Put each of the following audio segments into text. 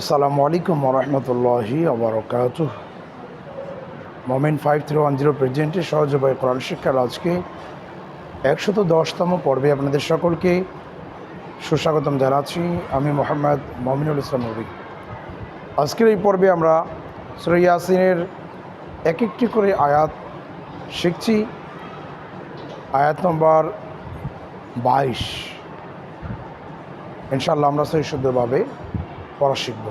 আসসালামু আলাইকুম রহমতুল্লাহি আবরকাত Momen five three one zero প্রেজেন্টে সহযোগায় কোরআন শিক্ষার আজকে একশত দশতম পর্বে আপনাদের সকলকে সুস্বাগতম জানাচ্ছি। আমি মোহাম্মদ মমিনুল ইসলাম নবী। আজকের এই পর্বে আমরা সুরা ইয়াসিনের এক একটি করে আয়াত শিখছি। আয়াত নম্বর বাইশ। ইনশাল্লাহ আমরা সেই শুদ্ধভাবে পড়া শিখব।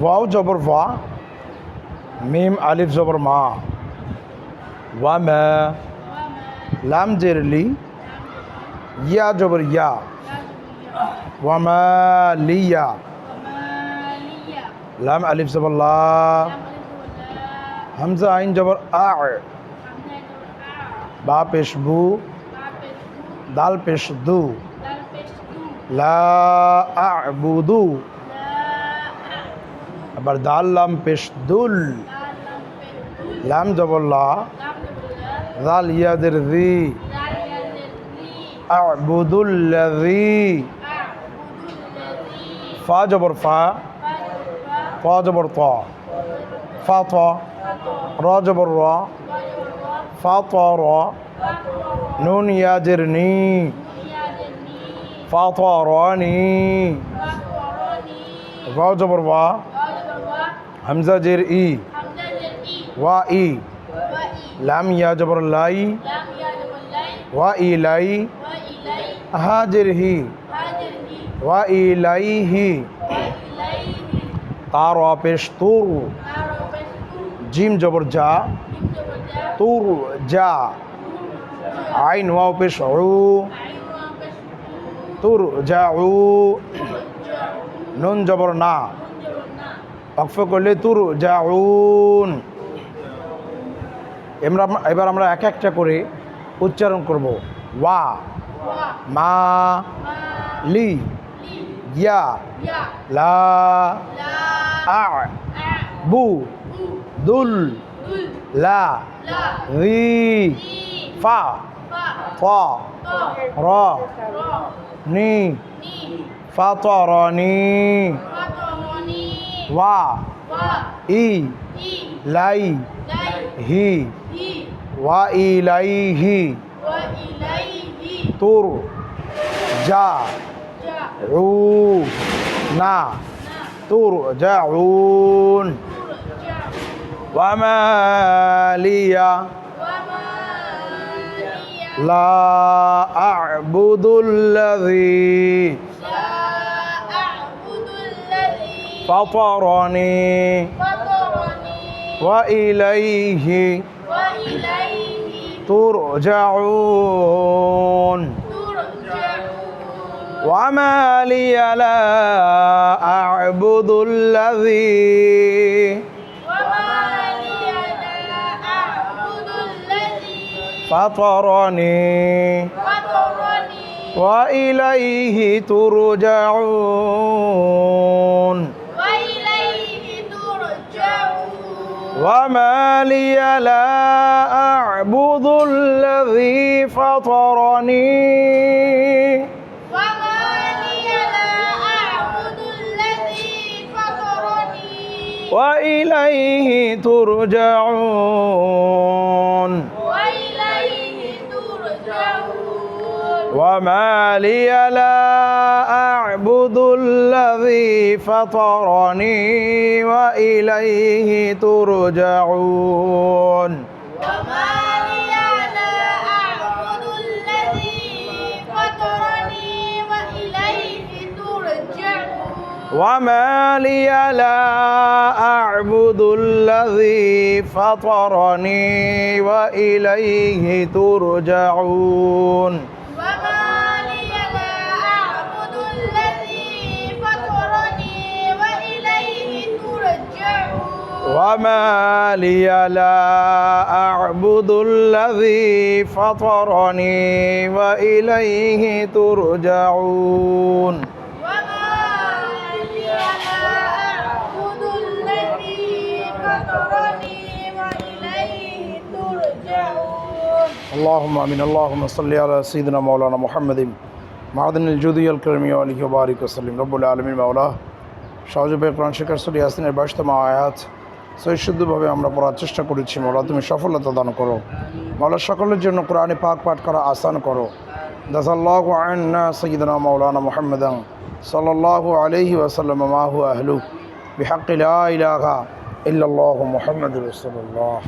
ওয়াও জবর ওয়া মিম আলিফ জবর মা। ওয়া মা লাম জেরলি ইয়া জবর ইয়া। ওয়া মা লিয়া লাম আলিফ জবর লা। হামজা আইন জবর আ। বা পেশ বু। দাল পেশ দু। লা আবুদু আবার দাল লাম পেশ দুল লাম জবল্লা দাল ইয়াদের রি আবুদুল্লাযী ফা জবর ফা ফা জবর ত ফা ত র জবর র ফা ত র নুন ইয়াদের নি फातवानी गौ जबर वा। हमजा जेर ई। वा ई। लाम या जबर लाई। वा ई लाई। हाजिर ही। वा ई लाई ही। तार वापेश तूर। जिम जबर जा। तूर जा। आइन वापेश रू ওয়াও পেশ উ তুর নুন জবর না। অক্ফ করলে তুর যাউন এবার এবার আমরা এক একটা করে উচ্চারণ করব। ওয়া, মা, লি, ইয়া, লা, আ, বু, দুল, লা, রি, ফা, ফ, র। নি। ফাতরনি। ওয়া। ই। লাই। হি। ওয়া ইলাইহি। তুর। যা। উ। না। তুর যা উন ওয়া لا أعبد الذي فطرني وإليه ترجعون. وما لي لا أعبد الذي فطرني. وإليه ترجعون. وما لي لا أعبد الذي فطرني. وإليه ترجعون. وما لي لا أعبد الذي فطرني وإليه ترجعون. وما لي لا أعبد الذي فطرني وإليه ترجعون وما لي لا أعبد الذي فطرني وإليه ترجعون وما لي لا أعبد الذي فطرني وإليه ترجعون اللهم امين اللهم صل على سيدنا مولانا محمد মাহাদিন জুদি আল করমি আলিক বারিক ওসালিম রব্বুল আলমীর মাওলা সহজভাবে কোরআন শেখার সলি আসিনের বাইশতম আয়াত সৈশুদ্ধভাবে আমরা পড়ার চেষ্টা করেছি মাওলা তুমি সফলতা দান করো মাওলা সকলের জন্য কোরআনে পাক পাঠ করা আসান করো দাসাল্লাহ আন্না সঈদনা মৌলানা মোহাম্মদ সাল্লাহ আলহি ওসাল্লাম মাহু আহলু বিহাক্কিলা ইলাহা ইল্লাল্লাহু মুহাম্মাদুর রাসূলুল্লাহ